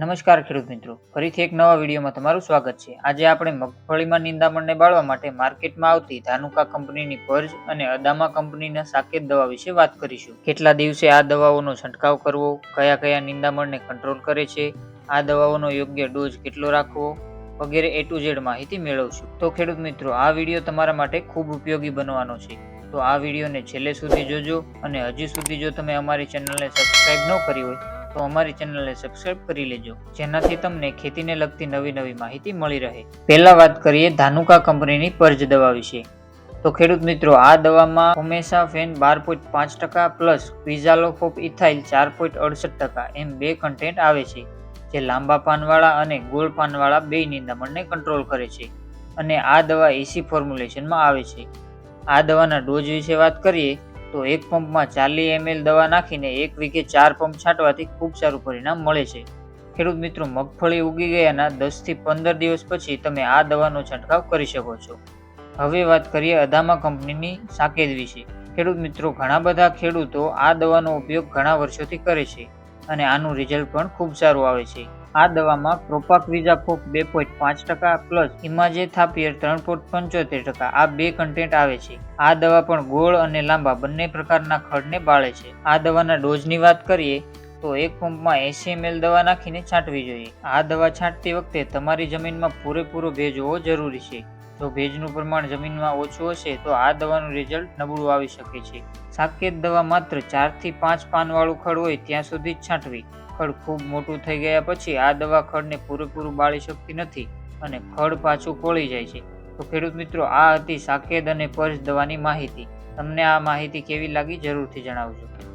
નમસ્કાર ખેડૂત મિત્રો. ફરીથી એક નવા વિડીયોમાં તમારું સ્વાગત છે. આજે આપણે મગફળીમાં નિંદામણને બાળવા માટે માર્કેટમાં આવતી ધાનુકા કંપનીની ભર્જ અને અદામા કંપનીના સાકેત દવા વિશે વાત કરીશું. કેટલા દિવસે આ દવાઓનો છંટકાવ કરવો? કયા કયા નિંદામણને કંટ્રોલ કરે છે? આ દવાઓનો યોગ્ય ડોઝ કેટલો રાખવો? વગેરે એ ટુ ઝેડ માહિતી મેળવશું. તો ખેડૂત મિત્રો, આ વીડિયો તમારા માટે ખૂબ ઉપયોગી બનવાનો છે. તો આ વિડીયોને છેલ્લે સુધી જોજો અને હજી સુધી જો તમે અમારી ચેનલને સબસ્ક્રાઈબ ન કરી હોય તો અમારી ચેનલને સબસ્ક્રાઇબ કરી લેજો, જેનાથી તમને ખેતીને લગતી નવી નવી માહિતી મળી રહે. પહેલા વાત કરીએ ધાનુકા કંપનીની પર્જ દવા વિશે. તો ખેડૂત મિત્રો, આ દવામાં હોમેસા ફેન બાર પોઈન્ટ પાંચ ટકા પ્લસ વિઝાલોફોપ ઇથાઇલ ચાર પોઈન્ટ અડસઠ ટકા એમ બે કન્ટેન્ટ આવે છે, જે લાંબા પાનવાળા અને ગોળ પાનવાળા બે નિંદામણને કંટ્રોલ કરે છે. અને આ દવા એસી ફોર્મ્યુલેશનમાં આવે છે. આ દવાના ડોઝ વિશે વાત કરીએ તો એક પંપમાં ચાલીસ એમએલ દવા નાખીને એક વીઘે ચાર પંપ છાંટવાથી ખૂબ સારું પરિણામ મળે છે. ખેડૂત મિત્રો, મગફળી ઉગી ગયાના દસથી પંદર દિવસ પછી તમે આ દવાનો છંટકાવ કરી શકો છો. હવે વાત કરીએ અધામા કંપનીની સાકેત વિશે. ખેડૂત મિત્રો, ઘણા બધા ખેડૂતો આ દવાનો ઉપયોગ ઘણા વર્ષોથી કરે છે અને આનું રિઝલ્ટ પણ ખૂબ સારું આવે છે. આ દવામાં પ્રોપાક્વિઝાફોપ બે પોઈન્ટ પાંચ ટકા પ્લસ ઇમાજેથાપિયર ત્રણ પોઈન્ટ પંચોતેર ટકા. આ બે કન્ટેન્ટ આવે છે. આ દવા પણ ગોળ અને લાંબા બંને પ્રકારના ખડને બાળે છે. આ દવાના ડોઝની વાત કરીએ તો એક પંપમાં એસી એમએલ દવા નાખીને છાંટવી જોઈએ. આ દવા છાંટતી વખતે તમારી જમીનમાં પૂરેપૂરો ભેજ હોવો જરૂરી છે. જો ભેજનું પ્રમાણ જમીનમાં ઓછું હશે તો આ દવાનું રિઝલ્ટ નબળું આવી શકે છે. સાકેત દવા માત્ર ચારથી પાંચ પાનવાળું ખડ હોય ત્યાં સુધી જ છાંટવી. ખડ ખૂબ મોટું થઈ ગયા પછી આ દવા ખડને પૂરેપૂરું બાળી શકતી નથી અને ખડ પાછું કોળી જાય છે. તો ખેડૂત મિત્રો, આ હતી સાકેત અને પર્જ દવાની માહિતી. તમને આ માહિતી કેવી લાગી જરૂરથી જણાવજો.